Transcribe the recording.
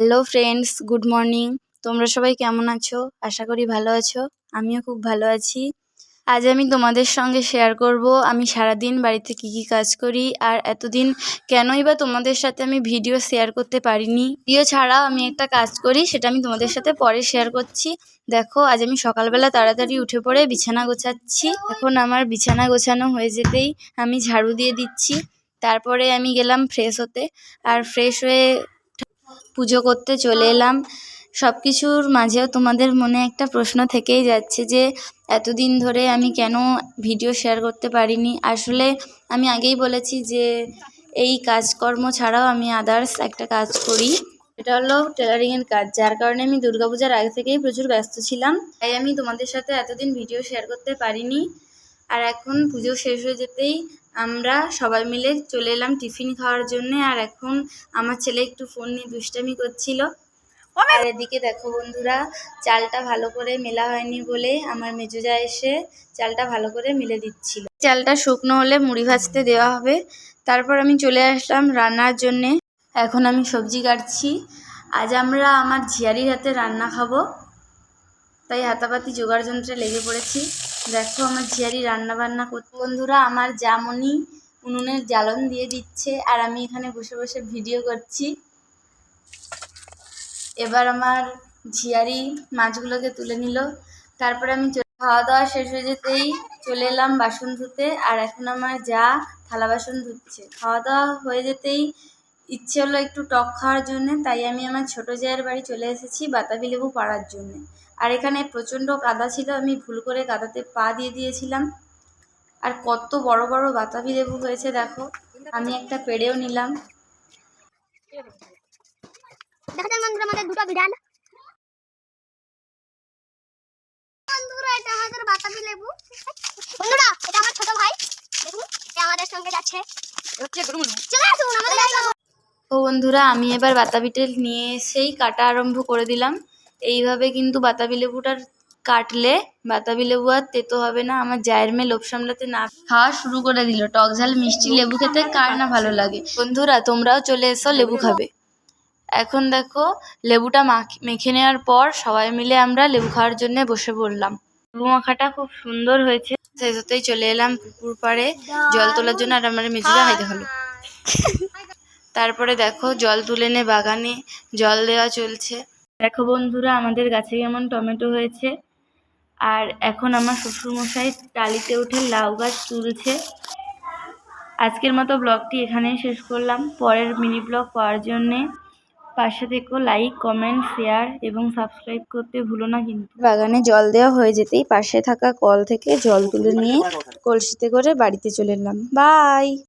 Hello friends, good morning. তোমরা সবাই কেমন আছো? আশা করি ভালো আছো। আমিও খুব ভালো আছি। আজ আমি তোমাদের সঙ্গে শেয়ার করব আমি সারাদিন বাড়িতে কি কি কাজ করি আর এতদিন কেনই বা তোমাদের সাথে আমি ভিডিও শেয়ার করতে পারিনি। ভিডিও ছাড়াও আমি একটা কাজ করি, সেটা আমি তোমাদের সাথে পরে শেয়ার করছি। দেখো, আজ আমি সকালবেলা তাড়াতাড়ি উঠে পড়ে বিছানা গোছাচ্ছি। এখন আমার বিছানা গোছানো হয়ে যেতেই আমি ঝাড়ু দিয়ে দিচ্ছি। তারপরে আমি গেলাম ফ্রেশ হতে। আর ফ্রেশ হয়ে পুজো করতে চলে এলাম। সব কিছুর মাঝেও তোমাদের মনে একটা প্রশ্ন থেকেই যাচ্ছে যে এতদিন ধরে আমি কেন ভিডিও শেয়ার করতে পারিনি? আসলে আমি আগেই বলেছি যে এই কাজকর্ম ছাড়াও আমি আদার্স একটা কাজ করি। এটা হলো টেলারিংয়ের কাজ যার কারণে আমি দুর্গাপূজার আগে থেকেই প্রচুর ব্যস্ত ছিলাম। তাই আমি তোমাদের সাথে এতদিন ভিডিও শেয়ার করতে পারিনি। আর এখন পুজো শেষ হয়ে যেতেই আমরা সবাই মিলে চলে এলাম টিফিন খাওয়ার জন্য। আর এখন আমার ছেলে একটু ফোন নিয়ে দুষ্টামি করছিল। আর এদিকে দেখো বন্ধুরা চালটা ভালো করে মেলা হয়নি বলে আমার মেজোজা এসে চালটা ভালো করে মেলে দিচ্ছিল। চালটা শুকনো হলে মুড়ি ভাজতে দেওয়া হবে। তারপর আমি চলে আসলাম রান্নার জন্যে। এখন আমি সবজি কাটছি। আজ আমরা আমার ঝিয়ারির হাতে রান্না খাব। তাই হাতাপাতি জোগাড় যন্ত্রে লেগে পড়েছি। দেখো আমার ঝিয়ারি রান্না বান্না করতে। বন্ধুরা, আমার জামনি উনুনের জ্বালন দিয়ে দিচ্ছে আর আমি এখানে বসে বসে ভিডিও করছি। এবার আমার ঝিয়ারি মাছগুলোকে তুলে নিল। তারপরে আমি খাওয়া দাওয়া শেষ হয়ে যেতেই চলে এলাম বাসন ধুতে আর এখন আমার যা থালা বাসন ধুচ্ছে। খাওয়া দাওয়া হয়ে যেতেই ইচ্ছে হলো একটু টক খাওয়ার জন্যে তাই আমি আমার ছোটো জায়ের বাড়ি চলে এসেছি বাতাবি লেবু পাড়ার জন্যে। আর এখানে প্রচণ্ড কাদা ছিল আমি ভুল করে কাদাতে পা দিয়ে দিয়েছিলাম। আর কত বড় বড় বাতাবি লেবু হয়েছে দেখো আমি একটা পেড়েও নিলাম। আমাদের দুটো বিড়াল। বন্ধুরা এটা আমাদের বাতাবি লেবু। বন্ধুরা এটা আমার ছোট ভাই। দেখুন আমাদের সঙ্গে যাচ্ছে। চলে আসুন আমাদের ও বন্ধুরা, আমি এবার বাতাবিটা নিয়ে এসেই কাটা আরম্ভ করে দিলাম। এইভাবে কিন্তু বাতাবি লেবুটার কাটলে বাতাবি লেবু আর তেতো হবে না, আমার জায়ের মেয়ে লোভ সামলাতে না খাওয়া শুরু করে দিল। টক ঝাল, মিষ্টি লেবু খেতে কার না ভালো লাগে। বন্ধুরা, তোমরাও চলে এসো লেবু খাবে। এখন দেখো, লেবুটা মাখ- নেওয়ার পর সবাই মিলে আমরা লেবু খাওয়ার জন্য বসে পড়লাম। লেবু মাখাটা খুব সুন্দর হয়েছে। শেষ হতেই চলে এলাম পুকুর পাড়ে। জল তোলার জন্য আর আমার মেজুদা হাইতে হলো। তারপরে দেখো জল তুলে নে বাগানে, জল দেওয়া চলছে। দেখো বন্ধুরা, আমাদের গাছে কেমন টমেটো হয়েছে। আর এখন আমার শ্বশুরমশাই টালিতে উঠে লাউ গাছ তুলছে। আজকের মতো ব্লগটি এখানেই শেষ করলাম। পরের মিনি ব্লগ পাওয়ার জন্যে পাশে থেকো, লাইক, কমেন্ট, শেয়ার এবং সাবস্ক্রাইব করতে ভুলো না কিন্তু। বাগানে জল দেওয়া হয়ে যেতেই পাশে থাকা কল থেকে জল তুলে নিয়ে কলসিতে করে বাড়িতে চলে এলাম। বাই!